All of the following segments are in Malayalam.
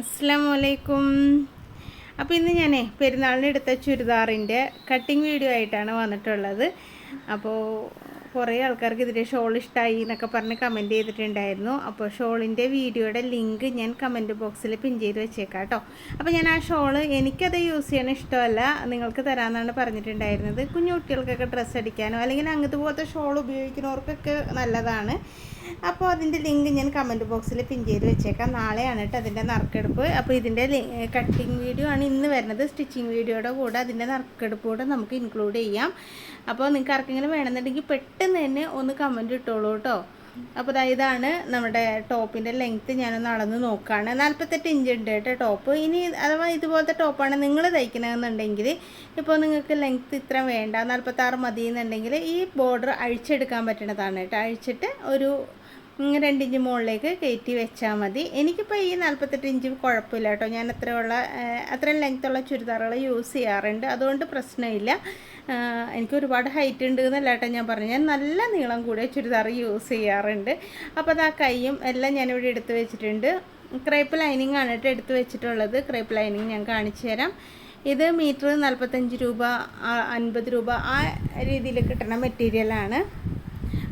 അസ്സാം വലൈക്കും അപ്പോൾ ഇന്ന് ഞാനേ പെരുന്നാളിന് എടുത്ത ചുരിദാറിന്റെ കട്ടിങ് വീഡിയോ ആയിട്ടാണ് വന്നിട്ടുള്ളത്. അപ്പോൾ കുറേ ആൾക്കാർക്ക് ഇതിന്റെ ഷോൾ ഇഷ്ടമായി എന്നൊക്കെ പറഞ്ഞ് കമന്റ് ചെയ്തിട്ടുണ്ടായിരുന്നു. അപ്പോൾ ഷോളിന്റെ വീഡിയോയുടെ ലിങ്ക് ഞാൻ കമന്റ് ബോക്സിൽ പിൻ ചെയ്ത് വെച്ചേക്കാം കേട്ടോ അപ്പോൾ ഞാൻ ആ ഷോൾ എനിക്കത് യൂസ് ചെയ്യാൻ ഇഷ്ടമല്ല. നിങ്ങൾക്ക് തരാമെന്നാണ് പറഞ്ഞിട്ടുണ്ടായിരുന്നത്. കുഞ്ഞു കുട്ടികൾക്കൊക്കെ ഡ്രസ്സ് അടിക്കാനോ അല്ലെങ്കിൽ അങ്ങനത്തെ പോലത്തെ ഷോൾ ഉപയോഗിക്കുന്നവർക്കൊക്കെ നല്ലതാണ്. അപ്പോൾ അതിന്റെ ലിങ്ക് ഞാൻ കമന്റ് ബോക്സിൽ പിൻ ചെയ്ത് വെച്ചേക്കാം. നാളെയാണ് കേട്ടോ അതിന്റെ നറുക്കെടുപ്പ്. അപ്പോൾ ഇതിന്റെ കട്ടിങ് വീഡിയോ ആണ് ഇന്ന് വരുന്നത്. സ്റ്റിച്ചിങ് വീഡിയോയുടെ കൂടെ അതിന്റെ നറുക്കെടുപ്പ് കൂടെ നമുക്ക് ഇൻക്ലൂഡ് ചെയ്യാം. അപ്പോൾ നിങ്ങൾക്ക് ആർക്കെങ്കിലും വേണമെന്നുണ്ടെങ്കിൽ പെട്ടെന്ന് തന്നെ ഒന്ന് കമന്റ് ഇട്ടോളൂ കേട്ടോ അപ്പോൾ ദാ ഇതാണ് നമ്മുടെ ടോപ്പിന്റെ ലെങ്ത്ത് ഞാനൊന്ന് അളന്ന് നോക്കുകയാണ് നാൽപ്പത്തെട്ട് ഇഞ്ച് ഉണ്ട് കേട്ടോ ടോപ്പ്. ഇനി അഥവാ ഇതുപോലത്തെ ടോപ്പാണ് നിങ്ങൾ തയ്ക്കണമെന്നുണ്ടെങ്കിൽ ഇപ്പോൾ നിങ്ങൾക്ക് ലെങ്ത്ത് ഇത്ര വേണ്ട നാൽപ്പത്താറ് മതി എന്നുണ്ടെങ്കിൽ ഈ ബോർഡർ അഴിച്ചെടുക്കാൻ പറ്റണതാണ് കേട്ടോ. അഴിച്ചിട്ട് ഒരു ഉം, രണ്ട് ഇഞ്ച് മുകളിലേക്ക് കയറ്റി വെച്ചാൽ മതി. എനിക്കിപ്പോൾ ഈ നാൽപ്പത്തെട്ട് ഇഞ്ച് കുഴപ്പമില്ല കേട്ടോ. ഞാൻ അത്രയുള്ള അത്രയും ലെങ്ത്തുള്ള ചുരിദാറുകൾ യൂസ് ചെയ്യാറുണ്ട്. അതുകൊണ്ട് പ്രശ്നമില്ല. എനിക്ക് ഒരുപാട് ഹൈറ്റ് ഉണ്ട് എന്നല്ല കേട്ടോ ഞാൻ പറഞ്ഞു ഞാൻ നല്ല നീളം കൂടിയ ചുരിദാർ യൂസ് ചെയ്യാറുണ്ട്. അപ്പോൾ അത് ആ കൈയും എല്ലാം ഞാനിവിടെ എടുത്ത് വെച്ചിട്ടുണ്ട്. ക്രേപ്പ് ലൈനിങ് ആണ് കേട്ടോ എടുത്ത് വെച്ചിട്ടുള്ളത്. ക്രേപ്പ് ലൈനിങ് ഞാൻ കാണിച്ചു തരാം. ഇത് മീറ്റർ നാൽപ്പത്തഞ്ച് രൂപ അൻപത് രൂപ ആ രീതിയിൽ കിട്ടുന്ന മെറ്റീരിയലാണ്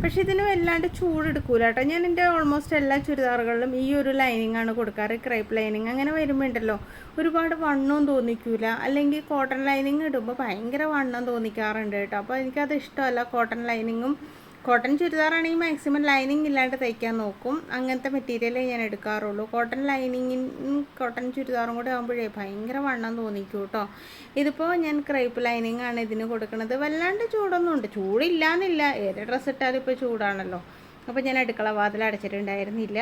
പക്ഷെ ഇതിന് വല്ലാണ്ട് ചൂടെടുക്കൂല കേട്ടോ ഞാൻ എന്റെ ഓൾമോസ്റ്റ് എല്ലാ ചുരിദാറുകളിലും ഈ ഒരു ലൈനിങ് ആണ് കൊടുക്കാറ്. ക്രൈപ്പ് ലൈനിങ് അങ്ങനെ വരുമ്പോൾ ഉണ്ടല്ലോ ഒരുപാട് വണ്ണവും തോന്നിക്കൂല. അല്ലെങ്കിൽ കോട്ടൺ ലൈനിങ് ഇടുമ്പോൾ ഭയങ്കര വണ്ണം തോന്നിക്കാറുണ്ട് കേട്ടോ. അപ്പോൾ എനിക്കത് ഇഷ്ടമല്ല കോട്ടൺ ലൈനിങ്ങും കോട്ടൺ ചുരിദാറാണെങ്കിൽ മാക്സിമം ലൈനിങ് ഇല്ലാണ്ട് തയ്ക്കാൻ നോക്കും. അങ്ങനത്തെ മെറ്റീരിയലേ ഞാൻ എടുക്കാറുള്ളൂ. കോട്ടൺ ലൈനിങ്ങിനും കോട്ടൺ ചുരിദാറും കൂടെ ആകുമ്പോഴേ ഭയങ്കര വണ്ണം തോന്നിക്കും കേട്ടോ. ഇതിപ്പോൾ ഞാൻ ക്രൈപ്പ് ലൈനിങ് ആണ് ഇതിന് കൊടുക്കുന്നത് വല്ലാണ്ട് ചൂടൊന്നും ഉണ്ട്. ചൂടില്ലാന്നില്ല. ഏത് ഡ്രസ്സ് ഇട്ടാലും ഇപ്പോൾ ചൂടാണല്ലോ. അപ്പോൾ ഞാൻ അടുക്കള വാതിൽ അടച്ചിട്ടുണ്ടായിരുന്നില്ല.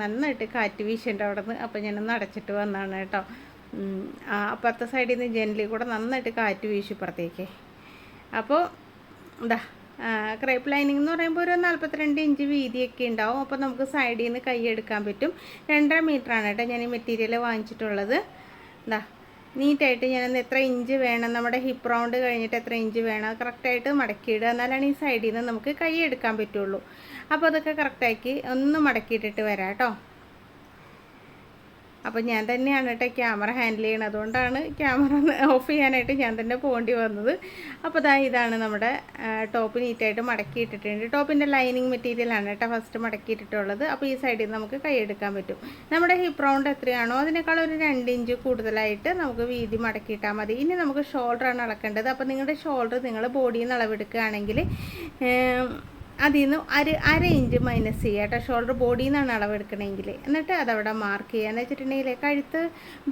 നന്നായിട്ട് കാറ്റ് വീശുണ്ട് അവിടെ നിന്ന് അപ്പോൾ ഞാനൊന്ന് അടച്ചിട്ട് വന്നാണ് കേട്ടോ. അപ്പുറത്തെ സൈഡിൽ നിന്ന് ജനലിൽ കൂടെ നന്നായിട്ട് കാറ്റ് വീശു ഇപ്പുറത്തേക്ക് അപ്പോൾ ഇതാ ക്രേപ്പ് ലൈനിങ് എന്ന് പറയുമ്പോൾ ഒരു നാൽപ്പത്തിരണ്ട് ഇഞ്ച് വീതിയൊക്കെ ഉണ്ടാവും. അപ്പോൾ നമുക്ക് സൈഡിൽ നിന്ന് കൈ എടുക്കാൻ പറ്റും. രണ്ടര ആണ് കേട്ടോ ഞാൻ ഈ മെറ്റീരിയൽ വാങ്ങിച്ചിട്ടുള്ളത്. എന്താ നീറ്റായിട്ട് ഞാനൊന്ന് എത്ര ഇഞ്ച് വേണം? നമ്മുടെ ഹിപ്പ് റൗണ്ട് കഴിഞ്ഞിട്ട് എത്ര ഇഞ്ച് വേണം? കറക്റ്റായിട്ട് മടക്കിയിടുക എന്നാലാണ് ഈ സൈഡിൽ നിന്ന് നമുക്ക് കൈ എടുക്കാൻ പറ്റുള്ളൂ. അപ്പോൾ അതൊക്കെ കറക്റ്റാക്കി ഒന്ന് മടക്കിയിട്ടിട്ട് വരാം കേട്ടോ. അപ്പോൾ ഞാൻ തന്നെയാണ് കേട്ടോ ക്യാമറ ഹാൻഡിൽ ചെയ്യണത്. അതുകൊണ്ടാണ് ക്യാമറ ഓഫ് ചെയ്യാനായിട്ട് ഞാൻ തന്നെ പോകേണ്ടി വന്നത്. അപ്പോൾ ദാ ഇതാണ് നമ്മുടെ ടോപ്പ് നീറ്റായിട്ട് മടക്കി ഇട്ടിട്ടുണ്ട് ടോപ്പിന്റെ ലൈനിങ് മെറ്റീരിയലാണ് കേട്ടോ ഫസ്റ്റ് മടക്കി ഇട്ടിട്ടുള്ളത് അപ്പോൾ ഈ സൈഡിൽ നമുക്ക് കൈയെടുക്കാൻ പറ്റും. നമ്മുടെ ഹിപ്പ് റൗണ്ട് എത്രയാണോ അതിനേക്കാൾ ഒരു രണ്ട് ഇഞ്ച് കൂടുതലായിട്ട് നമുക്ക് വീതി മടക്കിയിട്ടാൽ മതി. ഇനി നമുക്ക് ഷോൾഡറാണ് അളക്കേണ്ടത്. അപ്പോൾ നിങ്ങളുടെ ഷോൾഡർ നിങ്ങൾ ബോഡിയിൽ നിന്ന് അളവെടുക്കുകയാണെങ്കിൽ അതിൽ നിന്ന് അര അര ഇഞ്ച് മൈനസ് ചെയ്യുക കേട്ടോ. ഷോൾഡർ ബോഡിയിൽ നിന്നാണ് അളവെടുക്കണമെങ്കിൽ എന്നിട്ട് അതവിടെ മാർക്ക് ചെയ്യുക. എന്ന് വെച്ചിട്ടുണ്ടെങ്കിൽ കഴുത്ത്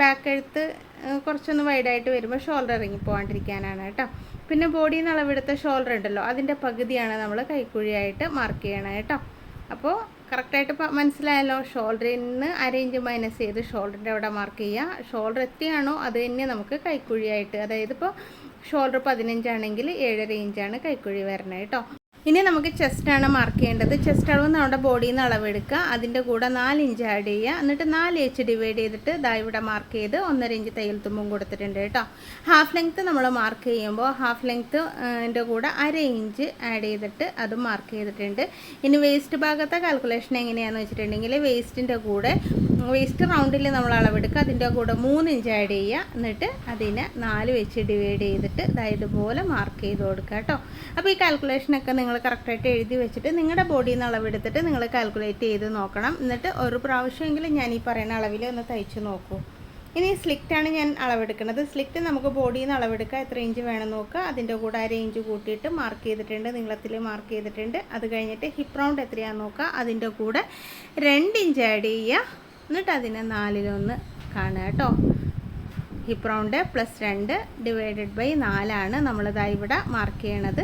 ബാക്ക് കഴുത്ത് ഏഹ്, കുറച്ചൊന്ന് വൈഡായിട്ട് വരുമ്പോൾ ഷോൾഡർ ഇറങ്ങി പോകാണ്ടിരിക്കാനാണ് കേട്ടോ. പിന്നെ ബോഡിയിൽ നിന്ന് അളവെടുത്ത ഷോൾഡർ ഉണ്ടല്ലോ അതിന്റെ പകുതിയാണ് നമ്മൾ കൈക്കുഴിയായിട്ട് മാർക്ക് ചെയ്യണം കേട്ടോ. അപ്പോൾ കറക്റ്റായിട്ട് മനസ്സിലായല്ലോ ഷോൾഡറിൽ നിന്ന് അര ഇഞ്ച് മൈനസ് ചെയ്ത് ഷോൾഡറിന്റെ അവിടെ മാർക്ക് ചെയ്യുക. ഷോൾഡർ എത്തിയാണോ അത് തന്നെ നമുക്ക് കൈക്കുഴിയായിട്ട് അതായത് ഇപ്പോൾ ഷോൾഡർ പതിനഞ്ചാണെങ്കിൽ ഏഴര ഇഞ്ചാണ് കൈക്കുഴി വരണേ കേട്ടോ. ഇനി നമുക്ക് ചെസ്റ്റാണ് മാർക്ക് ചെയ്യേണ്ടത്. ചെസ്റ്റ് അളവ് നമ്മുടെ ബോഡിയിൽ നിന്ന് അളവെടുക്കുക. അതിന്റെ കൂടെ നാല് ഇഞ്ച് ആഡ് ചെയ്യുക. എന്നിട്ട് നാല് ഇഞ്ച് ഡിവൈഡ് ചെയ്തിട്ട് ദാ ഇവിടെ മാർക്ക് ചെയ്ത് ഒന്നര ഇഞ്ച് തയ്യൽ തുമ്പും കൊടുത്തിട്ടുണ്ട് കേട്ടോ. ഹാഫ് ലെങ്ത്ത് നമ്മൾ മാർക്ക് ചെയ്യുമ്പോൾ ഹാഫ് ലെങ്ത്ത് എന്റെ കൂടെ അര ഇഞ്ച് ആഡ് ചെയ്തിട്ട് അത് മാർക്ക് ചെയ്തിട്ടുണ്ട്. ഇനി വേസ്റ്റ് ഭാഗത്തെ കാൽക്കുലേഷൻ എങ്ങനെയാണെന്ന് വെച്ചിട്ടുണ്ടെങ്കിൽ വേസ്റ്റിന്റെ കൂടെ വേസ്റ്റ് റൗണ്ടിൽ നമ്മൾ അളവെടുക്കുക. അതിന്റെ കൂടെ മൂന്ന് ഇഞ്ച് ആഡ് ചെയ്യുക. എന്നിട്ട് അതിനെ നാല് വെച്ച് ഡിവൈഡ് ചെയ്തിട്ട് അതായത് പോലെ മാർക്ക് ചെയ്ത് കൊടുക്കുക കേട്ടോ. അപ്പോൾ ഈ കാൽക്കുലേഷനൊക്കെ നിങ്ങൾ കറക്റ്റായിട്ട് എഴുതി വെച്ചിട്ട് നിങ്ങളുടെ ബോഡിയിൽ നിന്ന് അളവെടുത്തിട്ട് നിങ്ങൾ കാൽക്കുലേറ്റ് ചെയ്ത് നോക്കണം. എന്നിട്ട് ഒരു പ്രാവശ്യമെങ്കിലും ഞാൻ ഈ പറയുന്ന അളവിൽ ഒന്ന് തയ്ച്ച് നോക്കൂ. ഇനി സ്ലിക്റ്റാണ് ഞാൻ അളവെടുക്കുന്നത്. സ്ലിക്റ്റ് നമുക്ക് ബോഡിയിൽ നിന്ന് അളവെടുക്കുക. എത്ര ഇഞ്ച് വേണം നോക്കുക. അതിന്റെ കൂടെ അര ഇഞ്ച് കൂട്ടിയിട്ട് മാർക്ക് ചെയ്തിട്ടുണ്ട്. നീളത്തിൽ മാർക്ക് ചെയ്തിട്ടുണ്ട്. അത് കഴിഞ്ഞിട്ട് ഹിപ്പ് റൗണ്ട് എത്രയാണെന്ന് നോക്കുക. അതിന്റെ കൂടെ രണ്ട് ഇഞ്ച് ആഡ് ചെയ്യുക. എന്നിട്ട് അതിനെ നാലിലൊന്ന് കാണുക കേട്ടോ. ഹിപ്പ് റൗണ്ട് പ്ലസ് രണ്ട് ഡിവൈഡഡ് ബൈ നാലാണ് നമ്മളിതാ ഇവിടെ മാർക്ക് ചെയ്യണത്.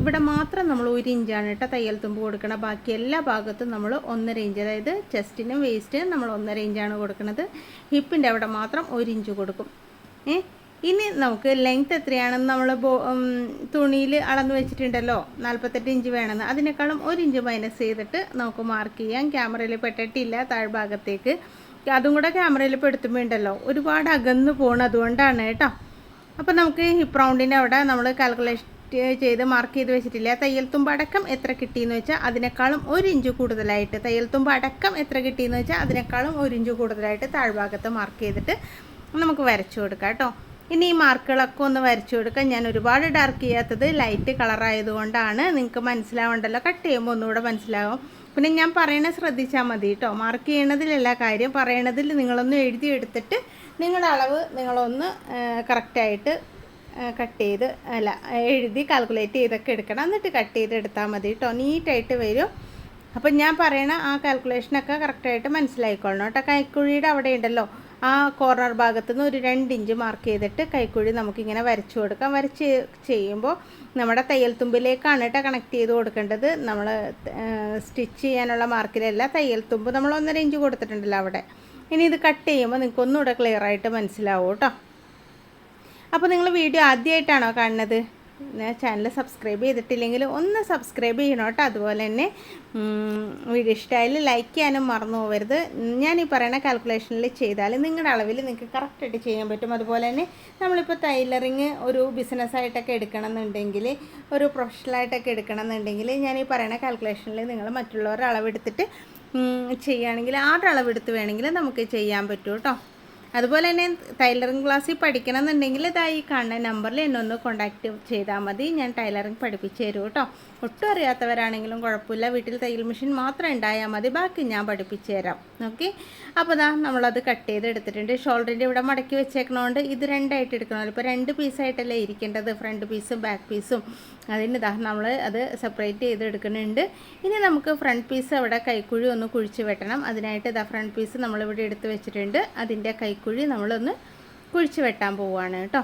ഇവിടെ മാത്രം നമ്മൾ ഒരു ഇഞ്ചാണ് കേട്ടോ തയ്യൽ തുമ്പ് കൊടുക്കണം. ബാക്കി എല്ലാ ഭാഗത്തും നമ്മൾ ഒന്നര ഇഞ്ച് അതായത് ചെസ്റ്റിനും വേസ്റ്റിനും നമ്മൾ ഒന്നര ഇഞ്ചാണ് കൊടുക്കുന്നത് ഹിപ്പിന്റെ അവിടെ മാത്രം ഒരു ഇഞ്ച് കൊടുക്കും. ഏ? ഇനി നമുക്ക് ലെങ്ത് എത്രയാണെന്ന് നമ്മൾ തുണിയിൽ അളന്ന് വെച്ചിട്ടുണ്ടല്ലോ. നാൽപ്പത്തെട്ട് ഇഞ്ച് വേണമെന്ന്. അതിനേക്കാളും ഒരു ഇഞ്ച് മൈനസ് ചെയ്തിട്ട് നമുക്ക് മാർക്ക് ചെയ്യാം. ക്യാമറയിൽ പെട്ടിട്ടില്ല താഴ്ഭാഗത്തേക്ക് അതും കൂടെ ക്യാമറയിൽ പെടുത്തുമ്പോൾ ഉണ്ടല്ലോ ഒരുപാട് അകന്ന് പോകണം അതുകൊണ്ടാണ് കേട്ടോ. അപ്പോൾ നമുക്ക് ഹിപ്പ് റൗണ്ടിന്റെ അവിടെ നമ്മൾ കാൽക്കുലേഷൻ ചെയ്ത് മാർക്ക് ചെയ്ത് വെച്ചിട്ടില്ല. തയ്യൽ തുമ്പ് അടക്കം എത്ര കിട്ടിയെന്ന് വെച്ചാൽ അതിനേക്കാളും ഒരു ഇഞ്ച് കൂടുതലായിട്ട്. തയ്യൽ തുമ്പ് അടക്കം എത്ര കിട്ടിയെന്ന് വെച്ചാൽ അതിനേക്കാളും ഒരു ഇഞ്ച് കൂടുതലായിട്ട് താഴ്ഭാഗത്ത് മാർക്ക് ചെയ്തിട്ട് നമുക്ക് വരച്ചു കൊടുക്കാം കേട്ടോ. ഇനി ഈ മാർക്കുകളൊക്കെ ഒന്ന് വരച്ചു കൊടുക്കാം ഞാൻ ഒരുപാട് ഡാർക്ക് ചെയ്യാത്തത് ലൈറ്റ് കളറായതുകൊണ്ടാണ് നിങ്ങൾക്ക് മനസ്സിലാവണ്ടല്ലോ? കട്ട് ചെയ്യുമ്പോൾ ഒന്നുകൂടെ മനസ്സിലാവും. പിന്നെ ഞാൻ പറയണത് ശ്രദ്ധിച്ചാൽ മതി കേട്ടോ മാർക്ക് ചെയ്യണതിലല്ല കാര്യം. പറയണതിൽ നിങ്ങളൊന്ന് എഴുതിയെടുത്തിട്ട് നിങ്ങളുടെ അളവ് നിങ്ങളൊന്ന് കറക്റ്റായിട്ട് കട്ട് ചെയ്ത് അല്ല എഴുതി കാൽക്കുലേറ്റ് ചെയ്തൊക്കെ എടുക്കണം. എന്നിട്ട് കട്ട് ചെയ്ത് എടുത്താൽ മതി കേട്ടോ നീറ്റായിട്ട് വരും. അപ്പം ഞാൻ പറയണ ആ കാൽക്കുലേഷനൊക്കെ കറക്റ്റായിട്ട് മനസ്സിലായിക്കൊള്ളണം കേട്ടോ കൈക്കുഴിയുടെ അവിടെ ഉണ്ടല്ലോ. ആ കോർണർ ഭാഗത്തു നിന്ന് ഒരു രണ്ട് ഇഞ്ച് മാർക്ക് ചെയ്തിട്ട് കൈക്കുഴി നമുക്കിങ്ങനെ വരച്ചു കൊടുക്കാം. വരച്ച് ചെയ്യുമ്പോൾ നമ്മുടെ തയ്യൽ തുമ്പിലേക്കാണ് കേട്ടോ കണക്ട് ചെയ്ത് കൊടുക്കേണ്ടത്. നമ്മൾ സ്റ്റിച്ച് ചെയ്യാനുള്ള മാർക്കിലല്ല തയ്യൽ തുമ്പ് നമ്മൾ ഒന്നര ഇഞ്ച് കൊടുത്തിട്ടുണ്ടല്ലോ അവിടെ. ഇനി ഇത് കട്ട് ചെയ്യുമ്പോൾ നിങ്ങൾക്ക് ഒന്നുകൂടെ ക്ലിയർ ആയിട്ട് മനസ്സിലാവും കേട്ടോ അപ്പോൾ നിങ്ങൾ വീഡിയോ ആദ്യമായിട്ടാണോ കാണുന്നത്? ചാനൽ സബ്സ്ക്രൈബ് ചെയ്തിട്ടില്ലെങ്കിൽ ഒന്ന് സബ്സ്ക്രൈബ് ചെയ്യണം കേട്ടോ. അതുപോലെ തന്നെ വീഡിയോ ഇഷ്ടമായാലും ലൈക്ക് ചെയ്യാനും മറന്നു പോകരുത്. ഞാൻ ഈ പറയുന്ന കാൽക്കുലേഷനിൽ ചെയ്താൽ നിങ്ങളുടെ അളവിൽ നിങ്ങൾക്ക് കറക്റ്റായിട്ട് ചെയ്യാൻ പറ്റും. അതുപോലെ തന്നെ നമ്മളിപ്പോൾ ടൈലറിങ് ഒരു ബിസിനസ്സായിട്ടൊക്കെ എടുക്കണമെന്നുണ്ടെങ്കിൽ ഒരു പ്രൊഫഷണലായിട്ടൊക്കെ എടുക്കണമെന്നുണ്ടെങ്കിൽ ഞാൻ ഈ പറയുന്ന കാൽക്കുലേഷനിൽ നിങ്ങൾ മറ്റുള്ളവരുടെ അളവെടുത്തിട്ട് ചെയ്യുകയാണെങ്കിൽ ആരുടെ അളവെടുത്ത് വേണമെങ്കിൽ നമുക്ക് ചെയ്യാൻ പറ്റും കേട്ടോ. അതുപോലെ തന്നെ ടൈലറിംഗ് ക്ലാസ്സിൽ പഠിക്കണം എന്നുണ്ടെങ്കിൽ ഇതായി കാണുന്ന നമ്പറിൽ എന്നെ ഒന്ന് കോൺടാക്റ്റ് ചെയ്താൽ മതി. ഞാൻ ടൈലറിംഗ് പഠിപ്പിച്ചു തരും കേട്ടോ. ഒട്ടും അറിയാത്തവരാണെങ്കിലും കുഴപ്പമില്ല. വീട്ടിൽ തയ്യൽ മെഷീൻ മാത്രം ഉണ്ടായാൽ മതി. ബാക്കി ഞാൻ പഠിപ്പിച്ചു തരാം. ഓക്കെ അപ്പോൾ ഇതാ നമ്മളത് കട്ട് ചെയ്ത് എടുത്തിട്ടുണ്ട്. ഷോൾഡറിന്റെ ഇവിടെ മടക്കി വെച്ചേക്കണോണ്ട് ഇത് രണ്ടായിട്ട് എടുക്കണമല്ലോ ഇപ്പോൾ രണ്ട് പീസായിട്ടല്ലേ ഇരിക്കേണ്ടത്. ഫ്രണ്ട് പീസും ബാക്ക് പീസും അതിന് ഇതാ നമ്മൾ അത് സെപ്പറേറ്റ് ചെയ്ത് എടുക്കുന്നുണ്ട്. ഇനി നമുക്ക് ഫ്രണ്ട് പീസ് അവിടെ കൈക്കുഴി ഒന്ന് കുഴിച്ച് വെട്ടണം. അതിനായിട്ട് ഇതാ ഫ്രണ്ട് പീസ് നമ്മളിവിടെ എടുത്ത് വെച്ചിട്ടുണ്ട്. അതിന്റെ കൈക്കുഴി നമ്മളൊന്ന് കുഴിച്ച് വെട്ടാൻ പോവുകയാണ് കേട്ടോ.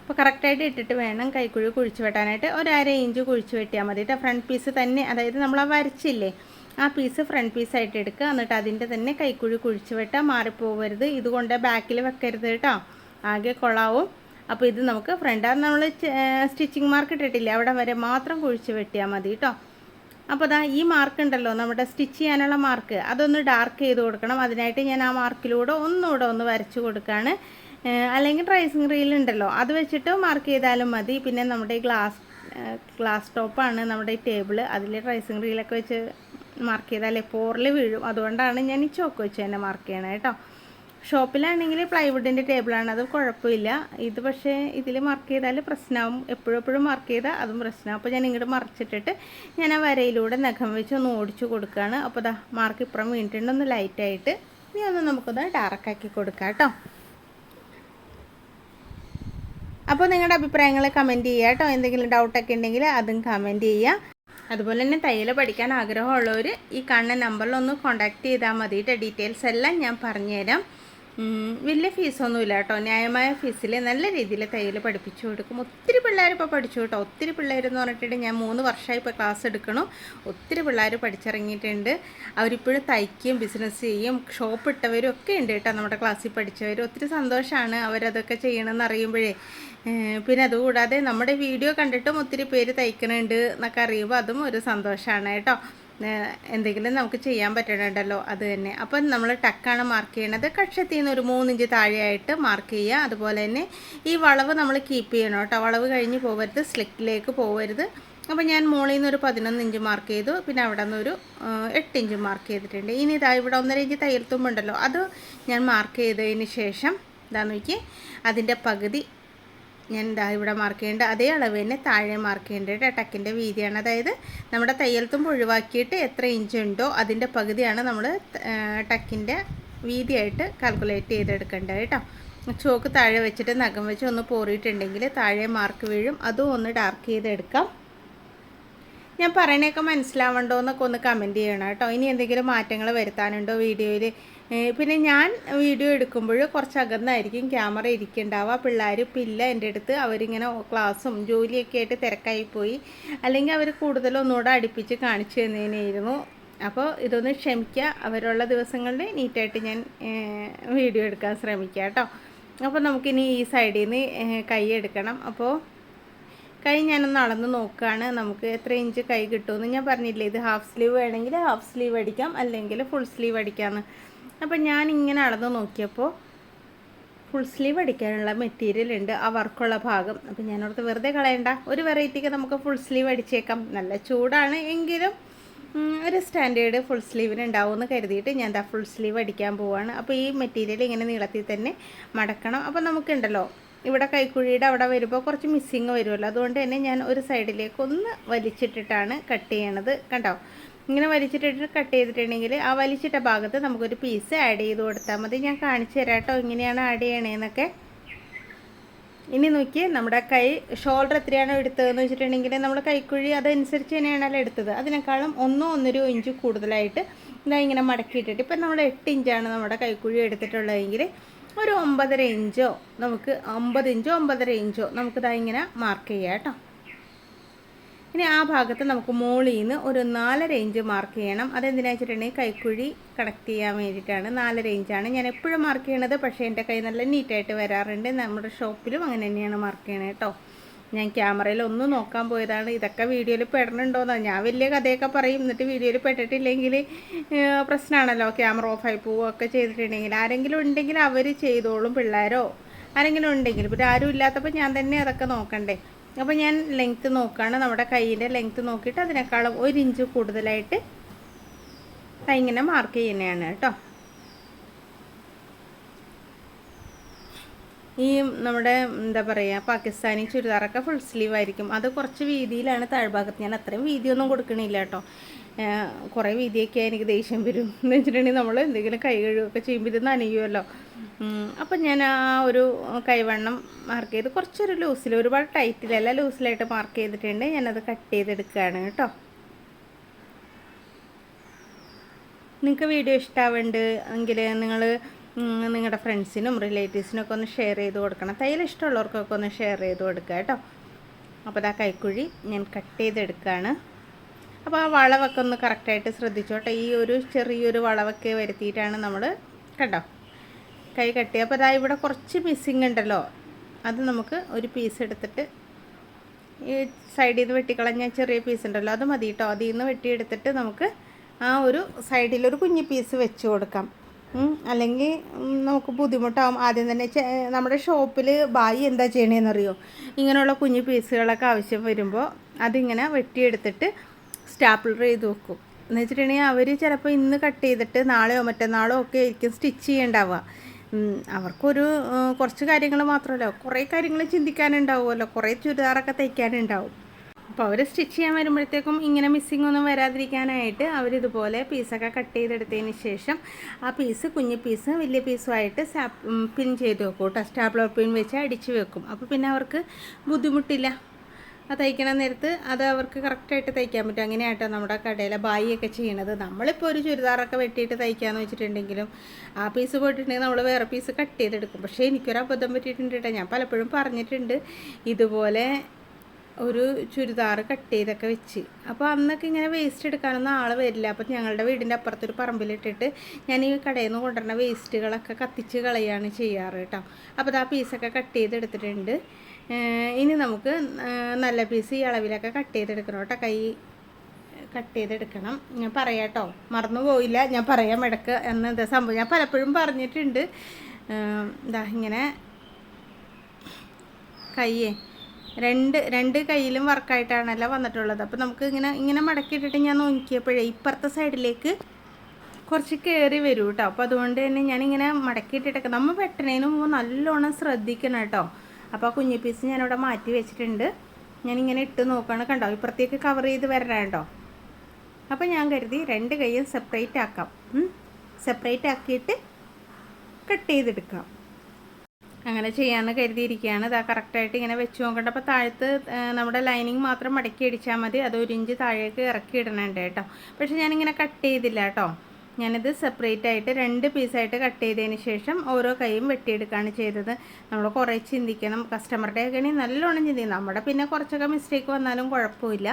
അപ്പോൾ കറക്റ്റായിട്ട് ഇട്ടിട്ട് വേണം കൈക്കുഴി കുഴിച്ച് വെട്ടാനായിട്ട്. ഒരു അര ഇഞ്ച് കുഴിച്ച് വെട്ടിയാൽ മതി കേട്ടോ. ഫ്രണ്ട് പീസ് തന്നെ അതായത് നമ്മൾ ആ വരച്ചില്ലേ ആ പീസ് ഫ്രണ്ട് പീസായിട്ട് എടുക്കുക. എന്നിട്ട് അതിന്റെ തന്നെ കൈക്കുഴി കുഴിച്ച് വെട്ടാൽ മാറിപ്പോകരുത് ഇതുകൊണ്ട് ബാക്കിൽ വെക്കരുത് കേട്ടോ. ആകെ കൊള്ളാവും അപ്പോൾ ഇത് നമുക്ക് ഫ്രണ്ടാണ് നമ്മൾ സ്റ്റിച്ചിങ് മാർക്ക് ഇട്ടിട്ടില്ലേ അവിടെ വരെ മാത്രം കുഴിച്ച് വെട്ടിയാൽ മതി കേട്ടോ. അപ്പോൾ ദാ ഈ മാർക്ക് ഉണ്ടല്ലോ നമ്മുടെ സ്റ്റിച്ച് ചെയ്യാനുള്ള മാർക്ക് അതൊന്ന് ഡാർക്ക് ചെയ്ത് കൊടുക്കണം. അതിനായിട്ട് ഞാൻ ആ മാർക്കിലൂടെ ഒന്നുകൂടെ ഒന്ന് വരച്ച് കൊടുക്കുകയാണ് അല്ലെങ്കിൽ ട്രൈസിങ് റീൽ ഉണ്ടല്ലോ അത് വെച്ചിട്ട് മാർക്ക് ചെയ്താലും മതി. പിന്നെ നമ്മുടെ ഈ ഗ്ലാസ് ഗ്ലാസ് ടോപ്പാണ് നമ്മുടെ ഈ ടേബിൾ അതിൽ ട്രൈസിങ് റീലൊക്കെ വെച്ച് മാർക്ക് ചെയ്താലേ പോറിൽ വീഴും. അതുകൊണ്ടാണ് ഞാൻ ഈ ചോക്ക് വെച്ച് തന്നെ മാർക്ക് ചെയ്യണേ കേട്ടോ ഷോപ്പിലാണെങ്കിൽ പ്ലൈവുഡിന്റെ ടേബിളാണ് അത് കുഴപ്പമില്ല. ഇത് പക്ഷേ ഇതിൽ മാർക്ക് ചെയ്താൽ പ്രശ്നമാവും എപ്പോഴും എപ്പോഴും മാർക്ക് ചെയ്താൽ അതും പ്രശ്നമാവും അപ്പോൾ ഞാൻ ഇങ്ങോട്ട് മറിച്ചിട്ടിട്ട് ഞാൻ ആ വരയിലൂടെ നഖം വെച്ച് ഒന്ന് ഓടിച്ചു കൊടുക്കുകയാണ്. അപ്പോൾ ദാ മാർക്ക് ഇപ്പുറം വീണിട്ടുണ്ട്. ഒന്ന് ലൈറ്റായിട്ട് ഇനി ഒന്ന് നമുക്കൊന്ന് ഡാർക്കാക്കി കൊടുക്കാം കേട്ടോ. അപ്പോൾ നിങ്ങളുടെ അഭിപ്രായങ്ങൾ കമന്റ് ചെയ്യുക കേട്ടോ. എന്തെങ്കിലും ഡൗട്ടൊക്കെ ഉണ്ടെങ്കിൽ അതും കമന്റ് ചെയ്യുക. അതുപോലെ തന്നെ തയ്യൽ പഠിക്കാൻ ആഗ്രഹമുള്ളവർ ഈ കാണുന്ന നമ്പറിൽ ഒന്ന് കോൺടാക്റ്റ് ചെയ്താൽ മതി. കേട്ടോ ഡീറ്റെയിൽസ് എല്ലാം ഞാൻ പറഞ്ഞുതരാം. വലിയ ഫീസൊന്നുമില്ല കേട്ടോ ന്യായമായ ഫീസിൽ നല്ല രീതിയിൽ തയ്യൽ പഠിപ്പിച്ചു കൊടുക്കും. ഒത്തിരി പിള്ളേർ ഇപ്പോൾ പഠിച്ചു കേട്ടോ ഒത്തിരി പിള്ളേരെന്ന് പറഞ്ഞിട്ട് ഞാൻ മൂന്ന് വർഷമായി ഇപ്പോൾ ക്ലാസ് എടുക്കണം. ഒത്തിരി പിള്ളേർ പഠിച്ചിറങ്ങിയിട്ടുണ്ട്. അവരിപ്പോഴും തയ്ക്കുകയും ബിസിനസ് ചെയ്യും ഷോപ്പ് ഇട്ടവരും ഒക്കെ ഉണ്ട് കേട്ടോ നമ്മുടെ ക്ലാസ്സിൽ പഠിച്ചവർ ഒത്തിരി സന്തോഷമാണ് അവരതൊക്കെ ചെയ്യണമെന്ന് അറിയുമ്പോഴേ. പിന്നെ അതുകൂടാതെ നമ്മുടെ വീഡിയോ കണ്ടിട്ടും ഒത്തിരി പേര് തയ്ക്കണുണ്ട് എന്നൊക്കെ അറിയുമ്പോൾ അതും ഒരു സന്തോഷമാണ് കേട്ടോ. എന്തെങ്കിലും നമുക്ക് ചെയ്യാൻ പറ്റണുണ്ടല്ലോ അത് തന്നെ. അപ്പം നമ്മൾ ടക്കാണ് മാർക്ക് ചെയ്യണത്. കക്ഷത്തിൽ നിന്ന് ഒരു മൂന്നിഞ്ച് താഴെയായിട്ട് മാർക്ക് ചെയ്യുക. അതുപോലെ തന്നെ ഈ വളവ് നമ്മൾ കീപ്പ് ചെയ്യണം കേട്ടോ. വളവ് കഴിഞ്ഞ് പോകരുത് സ്ലിക്കിലേക്ക് പോകരുത് അപ്പോൾ ഞാൻ മുകളിൽ നിന്ന് ഒരു പതിനൊന്ന് ഇഞ്ച് മാർക്ക് ചെയ്തു. പിന്നെ അവിടെ നിന്ന് ഒരു എട്ട് ഇഞ്ച് മാർക്ക് ചെയ്തിട്ടുണ്ട്. ഇനി ഇതാ ഇവിടെ ഒന്നര ഇഞ്ച് തയ്യൽ തുമ്പുണ്ടല്ലോ അത് ഞാൻ മാർക്ക് ചെയ്തതിന് ശേഷം ഇതാ നോക്കി അതിന്റെ പകുതി ഞാൻ ഇതാ ഇവിടെ മാർക്ക് ചെയ്യേണ്ട അതേ അളവ് തന്നെ താഴെ മാർക്ക് ചെയ്യേണ്ടത് ടക്കിന്റെ വീതിയാണ്. അതായത് നമ്മുടെ തയ്യൽത്തും ഒഴിവാക്കിയിട്ട് എത്ര ഇഞ്ച് ഉണ്ടോ അതിന്റെ പകുതിയാണ് നമ്മൾ ടക്കിന്റെ വീതിയായിട്ട് കാൽക്കുലേറ്റ് ചെയ്തെടുക്കേണ്ടത് കേട്ടോ. ചോക്ക് താഴെ വെച്ചിട്ട് നഖം വെച്ച് ഒന്ന് പോറിയിട്ടുണ്ടെങ്കിൽ താഴെ മാർക്ക് വീഴും. അതും ഒന്ന് ഡാർക്ക് ചെയ്തെടുക്കാം. ഞാൻ പറയണേക്കെ മനസ്സിലാവണ്ടോ എന്നൊക്കെ ഒന്ന് കമന്റ് ചെയ്യണം കേട്ടോ. ഇനി എന്തെങ്കിലും മാറ്റങ്ങൾ വരുത്താനുണ്ടോ വീഡിയോയിൽ പിന്നെ ഞാൻ വീഡിയോ എടുക്കുമ്പോൾ കുറച്ച് അകന്നായിരിക്കും ക്യാമറ ഇരിക്കുന്നുണ്ടാവുക. പിള്ളേർ പില്ല എന്റെ അടുത്ത് അവരിങ്ങനെ ക്ലാസ്സും ജോലിയൊക്കെ ആയിട്ട് തിരക്കായി പോയി. അല്ലെങ്കിൽ അവർ കൂടുതലൊന്നുകൂടെ അടുപ്പിച്ച് കാണിച്ചു തന്നതിനായിരുന്നു അപ്പോൾ ഇതൊന്ന് ക്ഷമിക്കുക. അവരുള്ള ദിവസങ്ങളിൽ നീറ്റായിട്ട് ഞാൻ വീഡിയോ എടുക്കാൻ ശ്രമിക്കാം കേട്ടോ. അപ്പോൾ നമുക്കിനി ഈ സൈഡിൽ നിന്ന് കൈ എടുക്കണം. അപ്പോൾ കൈ ഞാനൊന്ന് അളന്ന് നോക്കുകയാണ്. നമുക്ക് എത്ര ഇഞ്ച് കൈ കിട്ടുമെന്ന് ഞാൻ പറഞ്ഞില്ലേ? ഇത് ഹാഫ് സ്ലീവ് വേണമെങ്കിൽ ഹാഫ് സ്ലീവ് അടിക്കാം അല്ലെങ്കിൽ ഫുൾ സ്ലീവ് അടിക്കാമെന്ന്. അപ്പം ഞാൻ ഇങ്ങനെ അളന്ന് നോക്കിയപ്പോൾ ഫുൾ സ്ലീവ് അടിക്കാനുള്ള മെറ്റീരിയൽ ഉണ്ട് ആ വർക്കുള്ള ഭാഗം. അപ്പം ഞാനോർത്ത് വെറുതെ കളയണ്ട ഒരു വെറൈറ്റിക്ക് നമുക്ക് ഫുൾ സ്ലീവ് അടിച്ചേക്കാം. നല്ല ചൂടാണ് എങ്കിലും ഒരു സ്റ്റാൻഡേർഡ് ഫുൾ സ്ലീവിന് ഉണ്ടാവുമെന്ന് കരുതിയിട്ട് ഞാൻ ദാ ഫുൾ സ്ലീവ് അടിക്കാൻ പോവാണ്. അപ്പോൾ ഈ മെറ്റീരിയൽ ഇങ്ങനെ നീളത്തിൽ തന്നെ മടക്കണം. അപ്പോൾ നമുക്കുണ്ടല്ലോ ഇവിടെ കൈക്കുഴിയുടെ അവിടെ വരുമ്പോൾ കുറച്ച് മിസ്സിങ് വരുമല്ലോ. അതുകൊണ്ട് തന്നെ ഞാൻ ഒരു സൈഡിലേക്ക് ഒന്ന് വലിച്ചിട്ടിട്ടാണ് കട്ട് ചെയ്യണത്. കണ്ടോ? ഇങ്ങനെ വലിച്ചിട്ടിട്ട് കട്ട് ചെയ്തിട്ടുണ്ടെങ്കിൽ ആ വലിച്ചിട്ട ഭാഗത്ത് നമുക്കൊരു പീസ് ആഡ് ചെയ്ത് കൊടുത്താൽ മതി. ഞാൻ കാണിച്ചു തരാം കേട്ടോ ഇങ്ങനെയാണ് ആഡ് ചെയ്യണേന്നൊക്കെ. ഇനി നോക്കി നമ്മുടെ കൈ ഷോൾഡർ എത്രയാണോ എടുത്തതെന്ന് വെച്ചിട്ടുണ്ടെങ്കിൽ നമ്മൾ കൈക്കുഴി അതനുസരിച്ച് തന്നെയാണല്ലോ എടുത്തത്. അതിനേക്കാളും ഒന്നോ ഒന്നര ഇഞ്ച് കൂടുതലായിട്ട് ഇതാ ഇങ്ങനെ മടക്കിയിട്ടിട്ട്. ഇപ്പം നമ്മൾ എട്ട് ഇഞ്ചാണ് നമ്മുടെ കൈക്കുഴി എടുത്തിട്ടുള്ളതെങ്കിൽ ഒരു ഒമ്പതര ഇഞ്ചോ നമുക്ക് ഒമ്പത് ഇഞ്ചോ ഒമ്പതര ഇഞ്ചോ നമുക്കിതാ ഇങ്ങനെ മാർക്ക് ചെയ്യാം കേട്ടോ. ഇനി ആ ഭാഗത്ത് നമുക്ക് മുകളിൽ നിന്ന് ഒരു നാലര ഇഞ്ച് മാർക്ക് ചെയ്യണം. അതെന്തിനാ വെച്ചിട്ടുണ്ടെങ്കിൽ കൈക്കുഴി കണക്ട് ചെയ്യാൻ വേണ്ടിയിട്ടാണ്. നാലര ഇഞ്ചാണ് ഞാൻ എപ്പോഴും മാർക്ക് ചെയ്യണത് പക്ഷേ എന്റെ കൈ നല്ല നീറ്റായിട്ട് വരാറുണ്ട്. നമ്മുടെ ഷോപ്പിലും അങ്ങനെ തന്നെയാണ് മാർക്ക് ചെയ്യണത് കേട്ടോ. ഞാൻ ക്യാമറയിൽ ഒന്ന് നോക്കാൻ പോയതാണ്. ഇതൊക്കെ വീഡിയോയിൽ പെടണുണ്ടോയെന്നാണ് ഞാൻ വലിയ കഥയൊക്കെ പറയും. എന്നിട്ട് വീഡിയോയിൽ പെട്ടിട്ടില്ലെങ്കിൽ പ്രശ്നമാണല്ലോ ക്യാമറ ഓഫായി പോവുകയൊക്കെ ചെയ്തിട്ടുണ്ടെങ്കിൽ. ആരെങ്കിലും ഉണ്ടെങ്കിൽ അവർ ചെയ്തോളും പിള്ളേരോ. ആരെങ്കിലും ഉണ്ടെങ്കിൽ. പിന്നെ ആരും ഇല്ലാത്തപ്പോൾ ഞാൻ തന്നെ അതൊക്കെ നോക്കണ്ടേ. അപ്പോൾ ഞാൻ ലെങ്ത്ത് നോക്കുകയാണ് നമ്മുടെ കൈയിന്റെ ലെങ്ത്ത് നോക്കിയിട്ട് അതിനേക്കാളും ഒരു ഇഞ്ച് കൂടുതലായിട്ട് കൈങ്ങനെ മാർക്ക് ചെയ്യുന്നതാണ് കേട്ടോ. ഈ നമ്മുടെ എന്താ പറയുക പാകിസ്ഥാനി ചുരിദാറൊക്കെ ഫുൾ സ്ലീവ് ആയിരിക്കും. അത് കുറച്ച് വീതിയിലാണ് താഴ്ഭാഗത്ത്. ഞാൻ അത്രയും വീതിയൊന്നും കൊടുക്കണില്ല കേട്ടോ. കുറേ വീതിയൊക്കെ എനിക്ക് ദേഷ്യം വരും. എന്ന് വെച്ചിട്ടുണ്ടെങ്കിൽ നമ്മൾ എന്തെങ്കിലും കൈ കഴുകുകയൊക്കെ ചെയ്യുമ്പോൾ ഇത് നനയുമല്ലോ അപ്പം ഞാൻ ആ ഒരു കൈവണ്ണം മാർക്ക് ചെയ്ത് കുറച്ചൊരു ലൂസിൽ ഒരുപാട് ടൈറ്റിലല്ല ലൂസിലായിട്ട് മാർക്ക് ചെയ്തിട്ടുണ്ട്. ഞാനത് കട്ട്. ചെയ്തെടുക്കുകയാണ് കേട്ടോ നിങ്ങൾക്ക് വീഡിയോ ഇഷ്ടമാവുന്നുണ്ട് എങ്കിൽ നിങ്ങൾ നിങ്ങളുടെ ഫ്രണ്ട്സിനും റിലേറ്റീവ്സിനും ഒക്കെ ഒന്ന് ഷെയർ ചെയ്ത് കൊടുക്കണം. തയ്യൽ ഇഷ്ടമുള്ളവർക്കൊക്കെ ഒന്ന് ഷെയർ ചെയ്ത് കൊടുക്കുക കേട്ടോ. അപ്പോൾ അതാ കൈക്കുഴി ഞാൻ കട്ട് ചെയ്തെടുക്കുകയാണ് അപ്പോൾ ആ വളവൊക്കെ ഒന്ന് കറക്റ്റായിട്ട് ശ്രദ്ധിച്ചോട്ടെ. ഈ ഒരു ചെറിയൊരു വളവൊക്കെ വരുത്തിയിട്ടാണ് നമ്മൾ കണ്ടോ? കൈ കട്ടി. അപ്പോൾ അതാ ഇവിടെ കുറച്ച് മിസ്സിങ് ഉണ്ടല്ലോ. അത് നമുക്ക് ഒരു പീസ് എടുത്തിട്ട് ഈ സൈഡിൽ നിന്ന് വെട്ടിക്കളഞ്ഞ ചെറിയ പീസ് ഉണ്ടല്ലോ. അത് മതി കേട്ടോ അതിൽ നിന്ന് വെട്ടിയെടുത്തിട്ട് നമുക്ക് ആ ഒരു സൈഡിലൊരു കുഞ്ഞു പീസ് വെച്ച് കൊടുക്കാം. അല്ലെങ്കിൽ നമുക്ക് ബുദ്ധിമുട്ടാവും. ആദ്യം തന്നെ നമ്മുടെ ഷോപ്പിൽ ബായി എന്താ ചെയ്യണേന്നറിയോ? ഇങ്ങനെയുള്ള കുഞ്ഞു പീസുകളൊക്കെ ആവശ്യം വരുമ്പോൾ അതിങ്ങനെ വെട്ടിയെടുത്തിട്ട് സ്റ്റാപ്പിളർ ചെയ്ത് വെക്കും. എന്ന് വെച്ചിട്ടുണ്ടെങ്കിൽ അവർ ചിലപ്പോൾ ഇന്ന് കട്ട് ചെയ്തിട്ട് നാളെയോ മറ്റന്നാളോ ഒക്കെ ആയിരിക്കും സ്റ്റിച്ച് ചെയ്യേണ്ടാവുക. അവർക്കൊരു കുറച്ച് കാര്യങ്ങൾ മാത്രമല്ല കുറേ കാര്യങ്ങൾ ചിന്തിക്കാനുണ്ടാവുമല്ലോ കുറേ ചുരിദാറൊക്കെ തയ്ക്കാനുണ്ടാവും. അപ്പോൾ അവർ സ്റ്റിച്ച് ചെയ്യാൻ വരുമ്പോഴത്തേക്കും ഇങ്ങനെ മിസ്സിംഗ് ഒന്നും വരാതിരിക്കാനായിട്ട് അവരിതുപോലെ പീസൊക്കെ കട്ട് ചെയ്തെടുത്തതിന് ശേഷം ആ പീസ് കുഞ്ഞു പീസ് വലിയ പീസുമായിട്ട് പിൻ ചെയ്ത് വെക്കും കേട്ടോ. സ്റ്റാപ്ലർ പിൻ വെച്ച് അടിച്ച് വെക്കും. അപ്പോൾ പിന്നെ അവർക്ക് ബുദ്ധിമുട്ടില്ല. ആ തയ്ക്കണ നേരത്ത് അത് അവർക്ക് കറക്റ്റായിട്ട് തയ്ക്കാൻ പറ്റും. അങ്ങനെയാട്ടോ നമ്മുടെ കടയിലെ ബായിയൊക്കെ ചെയ്യണത്. നമ്മളിപ്പോൾ ഒരു ചുരിദാറൊക്കെ വെട്ടിയിട്ട് തയ്ക്കാന്ന് വെച്ചിട്ടുണ്ടെങ്കിലും ആ പീസ് പോയിട്ടുണ്ടെങ്കിൽ നമ്മൾ വേറെ പീസ് കട്ട് ചെയ്തെടുക്കും. പക്ഷേ എനിക്കൊരു അബദ്ധം പറ്റിയിട്ടുണ്ട് കേട്ടോ ഞാൻ പലപ്പോഴും പറഞ്ഞിട്ടുണ്ട് ഇതുപോലെ ഒരു ചുരിദാർ കട്ട് ചെയ്തൊക്കെ വെച്ച്. അപ്പോൾ അന്നൊക്കെ ഇങ്ങനെ വേസ്റ്റ് എടുക്കാനൊന്നും ആൾ വരില്ല. അപ്പോൾ ഞങ്ങളുടെ വീടിന്റെ അപ്പുറത്തൊരു പറമ്പിലിട്ടിട്ട് ഞാൻ ഈ കടയിൽ നിന്ന് കൊണ്ടുവരുന്ന വേസ്റ്റുകളൊക്കെ കത്തിച്ച് കളയാണ് ചെയ്യാറ് കേട്ടോ അപ്പോൾ ആ പീസൊക്കെ കട്ട് ചെയ്തെടുത്തിട്ടുണ്ട്. ഇനി നമുക്ക് നല്ല പീസ് ഈ അളവിലൊക്കെ കട്ട് ചെയ്തെടുക്കണം കേട്ടോ. കൈ കട്ട് ചെയ്തെടുക്കണം. ഞാൻ പറയാം കേട്ടോ. മറന്നു പോയില്ല. ഞാൻ പറയാം ഇടയ്ക്ക് എന്ന് എന്താ സംഭവം. ഞാൻ പലപ്പോഴും പറഞ്ഞിട്ടുണ്ട്. എന്താ ഇങ്ങനെ കയ്യേ രണ്ട് രണ്ട് കയ്യിലും വർക്കായിട്ടാണല്ലോ വന്നിട്ടുള്ളത്. അപ്പോൾ നമുക്ക് ഇങ്ങനെ ഇങ്ങനെ മടക്കിയിട്ടിട്ട് ഞാൻ നോക്കിയപ്പോഴേ ഇപ്പുറത്തെ സൈഡിലേക്ക് കുറച്ച് കയറി വരും കേട്ടോ. അപ്പോൾ അതുകൊണ്ട് തന്നെ ഞാനിങ്ങനെ മടക്കിയിട്ടിട്ടൊക്കെ. നമ്മൾ വെട്ടണേന് നല്ലോണം ശ്രദ്ധിക്കണം കേട്ടോ. അപ്പോൾ ആ കുഞ്ഞി പീസ് ഞാനിവിടെ മാറ്റി വെച്ചിട്ടുണ്ട്. ഞാനിങ്ങനെ ഇട്ട് നോക്കുകയാണ് കണ്ടോ? ഇപ്പുറത്തേക്ക് കവർ ചെയ്ത് വരണേണ്ടോ അപ്പോൾ ഞാൻ കരുതി രണ്ട് കൈയും സെപ്പറേറ്റ് ആക്കാം. സെപ്പറേറ്റ് ആക്കിയിട്ട് കട്ട് ചെയ്തെടുക്കാം. അങ്ങനെ ചെയ്യാമെന്ന് കരുതിയിരിക്കുകയാണ്. ഇതാ കറക്റ്റായിട്ട് ഇങ്ങനെ വെച്ച് നോക്കണ്ട. അപ്പോൾ താഴത്ത് നമ്മുടെ ലൈനിങ് മാത്രം മടക്കി അടിച്ചാൽ മതി. അത് ഒരു ഇഞ്ച് താഴേക്ക് ഇറക്കി ഇടണുണ്ട് കേട്ടോ. പക്ഷേ ഞാനിങ്ങനെ കട്ട് ചെയ്തില്ല കേട്ടോ. ഞാനിത് സെപ്പറേറ്റ് ആയിട്ട് രണ്ട് പീസായിട്ട് കട്ട് ചെയ്തതിന് ശേഷം ഓരോ കൈയും വെട്ടിയെടുക്കുകയാണ് ചെയ്തത്. നമ്മൾ കുറേ ചിന്തിക്കണം. കസ്റ്റമറുടെ ഒക്കെ ആണെങ്കിൽ നല്ലോണം ചിന്തിക്കും നമ്മുടെ പിന്നെ കുറച്ചൊക്കെ മിസ്റ്റേക്ക് വന്നാലും കുഴപ്പമില്ല.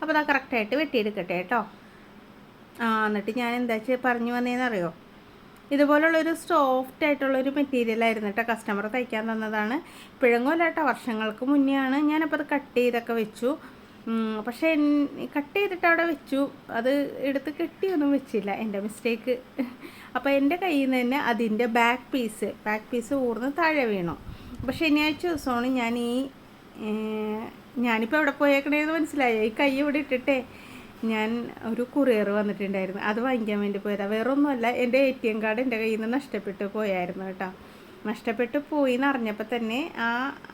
അപ്പോൾ അത് കറക്റ്റായിട്ട് വെട്ടിയെടുക്കട്ടെ കേട്ടോ. ആ എന്നിട്ട് ഞാൻ എന്താ വെച്ചാൽ പറഞ്ഞു വന്നതെന്നറിയോ ഇതുപോലുള്ളൊരു സോഫ്റ്റ് ആയിട്ടുള്ളൊരു മെറ്റീരിയലായിരുന്നു കേട്ടോ കസ്റ്റമർ തയ്ക്കാൻ തന്നതാണ്. പിഴങ്ങുമല്ല വർഷങ്ങൾക്ക് മുന്നെയാണ് ഞാനപ്പോൾ അത് കട്ട് ചെയ്തൊക്കെ വെച്ചു. പക്ഷേ കട്ട് ചെയ്തിട്ട് അവിടെ വെച്ചു. അത് എടുത്ത് കെട്ടിയൊന്നും വെച്ചില്ല എന്റെ മിസ്റ്റേക്ക് അപ്പോൾ എന്റെ കയ്യിൽ നിന്ന് തന്നെ അതിന്റെ ബാക്ക് പീസ് ബാക്ക് പീസ് ഊർന്ന് താഴെ വീണു. അപ്പോൾ ശനിയാഴ്ച ദിവസമാണ് ഞാൻ ഈ ഞാനിപ്പോൾ എവിടെ പോയേക്കണേന്ന് മനസ്സിലായോ? ഈ കൈ ഇവിടെ ഇട്ടിട്ടേ ഞാൻ ഒരു കുറിയർ വന്നിട്ടുണ്ടായിരുന്നു. അത് വാങ്ങിക്കാൻ വേണ്ടി പോയതാണ് വേറെ ഒന്നുമല്ല എന്റെ എ ടി എം കാർഡ് എന്റെ കയ്യിൽ നിന്ന് നഷ്ടപ്പെട്ട് പോയായിരുന്നു കേട്ടോ. നഷ്ടപ്പെട്ട് പോയി എന്ന് അറിഞ്ഞപ്പോൾ തന്നെ ആ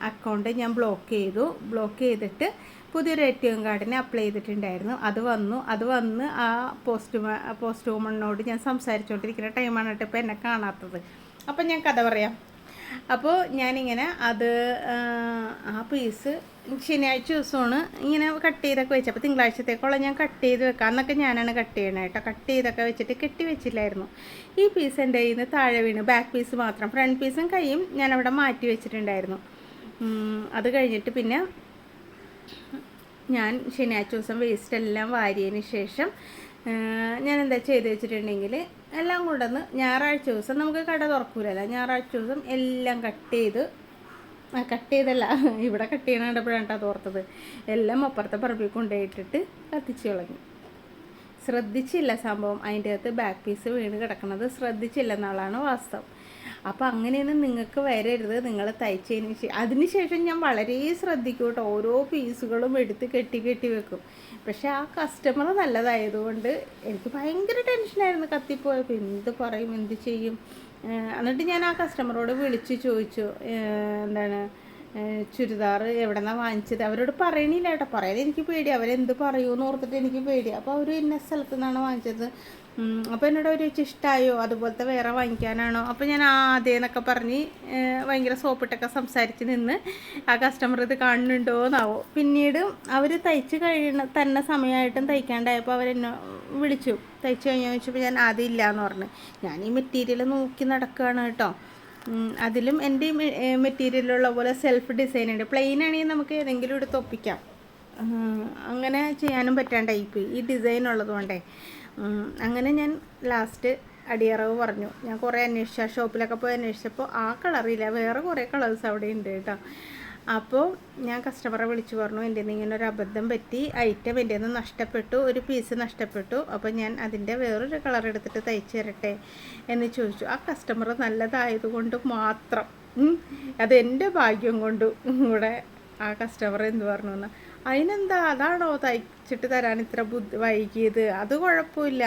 അക്കൗണ്ട് ഞാൻ ബ്ലോക്ക് ചെയ്തു. ബ്ലോക്ക് ചെയ്തിട്ട് പുതിയൊരു എ ടി എം കാർഡിന് അപ്ലൈ ചെയ്തിട്ടുണ്ടായിരുന്നു. അത് വന്നു. അത് വന്ന് ആ പോസ്റ്റ് പോസ്റ്റ് വുമണിനോട് ഞാൻ സംസാരിച്ചുകൊണ്ടിരിക്കുന്ന ടൈമാണ് കേട്ടോ ഇപ്പോൾ എന്നെ കാണാത്തത്. അപ്പം ഞാൻ കഥ പറയാം. അപ്പോൾ ഞാനിങ്ങനെ അത് ആ പീസ് ശനിയാഴ്ച ദിവസമാണ് ഇങ്ങനെ കട്ട് ചെയ്തൊക്കെ വെച്ചത്. അപ്പോൾ തിങ്കളാഴ്ചത്തേക്കുള്ള ഞാൻ കട്ട് ചെയ്ത് വെക്കാം. അന്നൊക്കെ ഞാനാണ് കട്ട് ചെയ്യണത് കേട്ടോ. കട്ട് ചെയ്തൊക്കെ വെച്ചിട്ട് കെട്ടി വെച്ചില്ലായിരുന്നു. ഈ പീസ് എന്റെ കയ്യിൽ നിന്ന് താഴെ വീണ്. ബാക്ക് പീസ് മാത്രം. ഫ്രണ്ട് പീസും കൈയും ഞാനവിടെ മാറ്റി വെച്ചിട്ടുണ്ടായിരുന്നു. അത് കഴിഞ്ഞിട്ട് പിന്നെ ഞാൻ ശനിയാഴ്ച ദിവസം വേസ്റ്റ് എല്ലാം വാരിയതിന് ശേഷം ഞാൻ എന്താ ചെയ്ത് വെച്ചിട്ടുണ്ടെങ്കിൽ എല്ലാം കൊണ്ടുവന്ന് ഞായറാഴ്ച ദിവസം നമുക്ക് കട തുറക്കൂലല്ലോ. ഞായറാഴ്ച ദിവസം എല്ലാം കട്ട് ചെയ്ത് കട്ട് ചെയ്തല്ല ഇവിടെ കട്ട് ചെയ്യണ കണ്ടപ്പോഴാണ് കേട്ടോ തോർത്തത്. എല്ലാം അപ്പുറത്തെ പറമ്പിൽ കൊണ്ടുപോയിട്ടിട്ട് കത്തിച്ച് കളഞ്ഞു. ശ്രദ്ധിച്ചില്ല സംഭവം. അതിന്റെ അകത്ത് ബാക്ക് പീസ് വീണ് കിടക്കുന്നത് ശ്രദ്ധിച്ചില്ല എന്നുള്ളതാണ് വാസ്തവം. അപ്പോൾ അങ്ങനെയൊന്നും നിങ്ങൾക്ക് വരരുത് നിങ്ങൾ തയ്ച്ചതിന് ശേഷം അതിനുശേഷം ഞാൻ വളരെ ശ്രദ്ധിക്കും കേട്ടോ ഓരോ പീസുകളും എടുത്ത് കെട്ടി കെട്ടി വെക്കും. പക്ഷേ ആ കസ്റ്റമർ നല്ലതായതുകൊണ്ട് എനിക്ക് ഭയങ്കര ടെൻഷനായിരുന്നു കത്തിപ്പോയപ്പോൾ എന്ത് പറയും എന്ത് ചെയ്യും? എന്നിട്ട് ഞാൻ ആ കസ്റ്റമറോട് വിളിച്ച് ചോദിച്ചു എന്താണ് ചുരിദാർ എവിടെ നിന്നാണ് വാങ്ങിച്ചത്? അവരോട് പറയണില്ല കേട്ടോ. പറയാൻ എനിക്ക് പേടി അവരെന്ത് പറയുമെന്ന് ഓർത്തിട്ട് എനിക്ക് പേടി അപ്പോൾ അവർ ഇന്ന സ്ഥലത്തു നിന്നാണ് വാങ്ങിച്ചത്. അപ്പോൾ എന്നോട് ഒരു ഇഷ്ടമായോ അതുപോലത്തെ വേറെ വാങ്ങിക്കാനാണോ? അപ്പോൾ ഞാൻ ആദ്യം പറഞ്ഞ് ഭയങ്കര സോപ്പിട്ടൊക്കെ സംസാരിച്ച് നിന്ന് ആ കസ്റ്റമർ ഇത് കാണുന്നുണ്ടോ എന്നാവോ പിന്നീട് അവർ തയ്ച്ച് കഴിയണ തന്നെ സമയമായിട്ടും തയ്ക്കാണ്ടായപ്പോൾ അവരെന്നെ വിളിച്ചു. തയ്ച്ച് കഴിഞ്ഞാൽ ചോദിച്ചപ്പോൾ ഞാൻ ആദ്യം ഇല്ല എന്ന് പറഞ്ഞു. ഞാൻ ഈ മെറ്റീരിയൽ നോക്കി നടക്കുകയാണ് കേട്ടോ. അതിലും എന്റെ മെറ്റീരിയലുള്ള പോലെ സെൽഫ് ഡിസൈൻ ഉണ്ട്. പ്ലെയിൻ ആണെങ്കിൽ നമുക്ക് ഏതെങ്കിലും എടുത്ത് ഒപ്പിക്കാം അങ്ങനെ ചെയ്യാനും പറ്റാണ്ടായിപ്പോയി. ഈ ഡിസൈൻ ഉള്ളതുകൊണ്ടേ അങ്ങനെ ഞാൻ ലാസ്റ്റ് അടിയറവ് പറഞ്ഞു. ഞാൻ കുറേ അന്വേഷിച്ച. ഷോപ്പിലൊക്കെ പോയി അന്വേഷിച്ചപ്പോൾ ആ കളറില്ല വേറെ കുറേ കളേഴ്സ് അവിടെ ഉണ്ട് കേട്ടോ. അപ്പോൾ ഞാൻ കസ്റ്റമറെ വിളിച്ചു പറഞ്ഞു എന്റെ ഇങ്ങനെ ഒരു അബദ്ധം പറ്റി. ഐറ്റം എന്റെ നിന്ന് നഷ്ടപ്പെട്ടു. ഒരു പീസ് നഷ്ടപ്പെട്ടു. അപ്പോൾ ഞാൻ അതിന്റെ വേറൊരു കളർ എടുത്തിട്ട് തയ്ച്ചു തരട്ടെ? എന്ന് ചോദിച്ചു. ആ കസ്റ്റമർ നല്ലതായതുകൊണ്ട് മാത്രം. അത് എന്റെ ഭാഗ്യം കൊണ്ട് കൂടെ ആ കസ്റ്റമർ എന്ത് പറഞ്ഞു എന്നാൽ അതിനെന്താ? അതാണോ തയ്ച്ചിട്ട് തരാൻ ഇത്ര ബുദ്ധി വൈകിയത്? അത് കുഴപ്പമില്ല.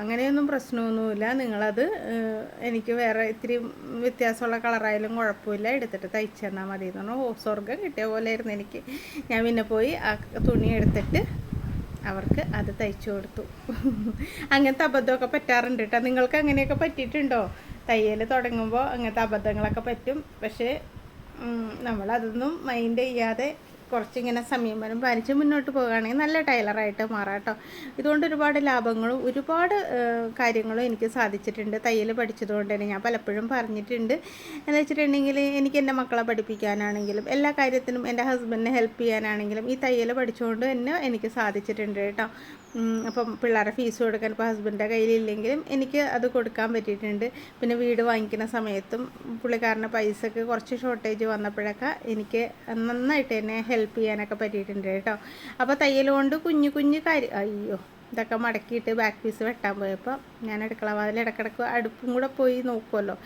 അങ്ങനെയൊന്നും പ്രശ്നമൊന്നുമില്ല. നിങ്ങളത് എനിക്ക് വേറെ ഇത്തിരി വ്യത്യാസമുള്ള കളറായാലും കുഴപ്പമില്ല. എടുത്തിട്ട് തയ്ച്ചു തന്നാൽ മതി എന്ന് പറഞ്ഞാൽ ഓ സ്വർഗം കിട്ടിയ പോലെ ആയിരുന്നു എനിക്ക്. ഞാൻ പിന്നെ പോയി ആ തുണി എടുത്തിട്ട് അവർക്ക് അത് തയ്ച്ചു കൊടുത്തു. അങ്ങനത്തെ അബദ്ധമൊക്കെ പറ്റാറുണ്ട് കേട്ടോ. നിങ്ങൾക്ക് അങ്ങനെയൊക്കെ പറ്റിയിട്ടുണ്ടോ? തയ്യൽ തുടങ്ങുമ്പോൾ അങ്ങനത്തെ അബദ്ധങ്ങളൊക്കെ പറ്റും. പക്ഷേ നമ്മളതൊന്നും മൈൻഡ് ചെയ്യാതെ കുറച്ചിങ്ങനെ സംയമനം പാലിച്ച് മുന്നോട്ട് പോകുകയാണെങ്കിൽ നല്ല ടൈലറായിട്ട് മാറാം കേട്ടോ. ഇതുകൊണ്ട് ഒരുപാട് ലാഭങ്ങളും ഒരുപാട് കാര്യങ്ങളും എനിക്ക് സാധിച്ചിട്ടുണ്ട്. തയ്യൽ പഠിച്ചതുകൊണ്ട് തന്നെ ഞാൻ പലപ്പോഴും പറഞ്ഞിട്ടുണ്ട്. എന്ന് വെച്ചിട്ടുണ്ടെങ്കിൽ എനിക്ക് എന്റെ മക്കളെ പഠിപ്പിക്കാനാണെങ്കിലും എല്ലാ കാര്യത്തിനും എന്റെ ഹസ്ബൻഡിനെ ഹെൽപ്പ് ചെയ്യാനാണെങ്കിലും ഈ തയ്യൽ പഠിച്ചുകൊണ്ട് തന്നെ എനിക്ക് സാധിച്ചിട്ടുണ്ട് കേട്ടോ. അപ്പം പിള്ളേരെ ഫീസ് കൊടുക്കാൻ ഇപ്പോൾ ഹസ്ബൻഡിന്റെ കയ്യിലില്ലെങ്കിലും എനിക്ക് അത് കൊടുക്കാൻ പറ്റിയിട്ടുണ്ട്. പിന്നെ വീട് വാങ്ങിക്കുന്ന സമയത്തും പുള്ളിക്കാരന്റെ പൈസക്ക് കുറച്ച് ഷോർട്ടേജ് വന്നപ്പോഴൊക്കെ എനിക്ക് നന്നായിട്ട് തന്നെ ഹെൽപ്പ് ചെയ്യാനൊക്കെ പറ്റിയിട്ടുണ്ട് കേട്ടോ. അപ്പോൾ തയ്യൽ കൊണ്ട് കുഞ്ഞു കുഞ്ഞു കാര്യം അയ്യോ ഇതൊക്കെ മടക്കിയിട്ട് ബാക്ക് പീസ് വെട്ടാൻ പോയപ്പോൾ ഞാൻ അടുക്കള വാതിൽ ഇടക്കിടക്ക് അടുപ്പും കൂടെ പോയി നോക്കുമല്ലോ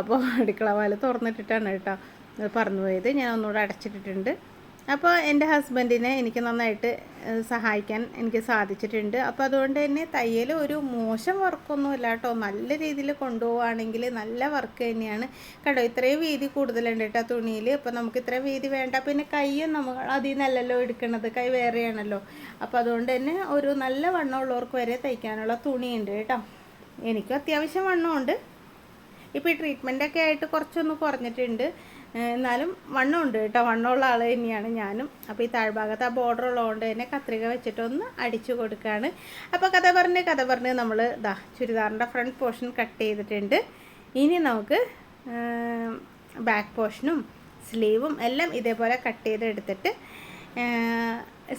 അപ്പോൾ അടുക്കള വാതിൽ തുറന്നിട്ടിട്ടാണ് കേട്ടോ. പറഞ്ഞു പോയത്. ഞാൻ ഒന്നുകൂടെ അടച്ചിട്ടിട്ടുണ്ട്. അപ്പോൾ എന്റെ ഹസ്ബൻഡിനെ എനിക്ക് നന്നായിട്ട് സഹായിക്കാൻ എനിക്ക് സാധിച്ചിട്ടുണ്ട്. അപ്പോൾ അതുകൊണ്ട് തന്നെ തയ്യൽ ഒരു മോശം വർക്കൊന്നും ഇല്ല കേട്ടോ. നല്ല രീതിയിൽ കൊണ്ടുപോവുകയാണെങ്കിൽ നല്ല വർക്ക് തന്നെയാണ്. കേട്ടോ ഇത്രയും വീതി കൂടുതലുണ്ട് കേട്ടോ തുണിയിൽ. അപ്പോൾ നമുക്ക് ഇത്രയും വീതി വേണ്ട. പിന്നെ കൈയും നമ്മൾ അതിൽ നിന്നല്ലല്ലോ എടുക്കുന്നത്. കൈ വേറെയാണല്ലോ. അപ്പോൾ അതുകൊണ്ട് തന്നെ ഒരു നല്ല വണ്ണമുള്ളവർക്ക് വരെ തയ്ക്കാനുള്ള തുണിയുണ്ട് കേട്ടോ. എനിക്കും അത്യാവശ്യം വണ്ണമുണ്ട്. ഇപ്പോൾ ഈ ട്രീറ്റ്മെന്റൊക്കെ ആയിട്ട് കുറച്ചൊന്ന് കുറഞ്ഞിട്ടുണ്ട്. എന്നാലും വണ്ണമുണ്ട് കേട്ടോ. വണ്ണമുള്ള ആൾ തന്നെയാണ് ഞാനും. അപ്പോൾ ഈ താഴ്ഭാഗത്ത് ആ ബോർഡർ ഉള്ളതുകൊണ്ട് തന്നെ കത്രിക വെച്ചിട്ടൊന്ന് അടിച്ചു കൊടുക്കുകയാണ് അപ്പോൾ കഥ പറഞ്ഞ് കഥ പറഞ്ഞ് നമ്മൾ ഇതാ ചുരിദാറിന്റെ ഫ്രണ്ട് പോർഷൻ കട്ട് ചെയ്തിട്ടുണ്ട്. ഇനി നമുക്ക് ബാക്ക് പോർഷനും സ്ലീവും എല്ലാം ഇതേപോലെ കട്ട് ചെയ്തെടുത്തിട്ട്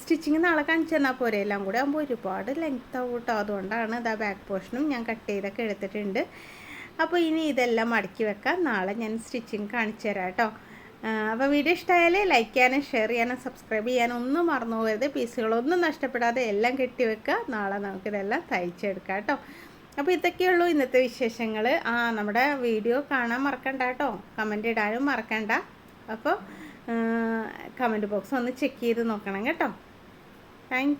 സ്റ്റിച്ചിങ് നാളെ കാണിച്ചു തന്നാൽ പോരെ. എല്ലാം കൂടെ ആകുമ്പോൾ ഒരുപാട് ലെങ്ത് ആവും കേട്ടോ. അതുകൊണ്ടാണ് ഇതാ ബാക്ക് പോർഷനും ഞാൻ കട്ട് ചെയ്തൊക്കെ എടുത്തിട്ടുണ്ട്. അപ്പോൾ ഇനി ഇതെല്ലാം മടക്കി വെക്കാം. നാളെ ഞാൻ സ്റ്റിച്ചിങ് കാണിച്ചു തരാം കേട്ടോ. അപ്പോൾ വീഡിയോ ഇഷ്ടമായാൽ ലൈക്ക് ചെയ്യാനും ഷെയർ ചെയ്യാനും സബ്സ്ക്രൈബ് ചെയ്യാനും ഒന്നും മറന്നു പോകരുത്. പീസുകളൊന്നും നഷ്ടപ്പെടാതെ എല്ലാം കെട്ടി വെക്കുക. നാളെ നമുക്കിതെല്ലാം തയ്ച്ചെടുക്കാം കേട്ടോ. അപ്പോൾ ഇതൊക്കെയുള്ളൂ ഇന്നത്തെ വിശേഷങ്ങൾ ആ നമ്മുടെ വീഡിയോ കാണാൻ മറക്കണ്ട കേട്ടോ. കമന്റ് ഇടാനും മറക്കണ്ട. അപ്പോൾ കമന്റ് ബോക്സ് ഒന്ന് ചെക്ക് ചെയ്ത് നോക്കണം കേട്ടോ. താങ്ക്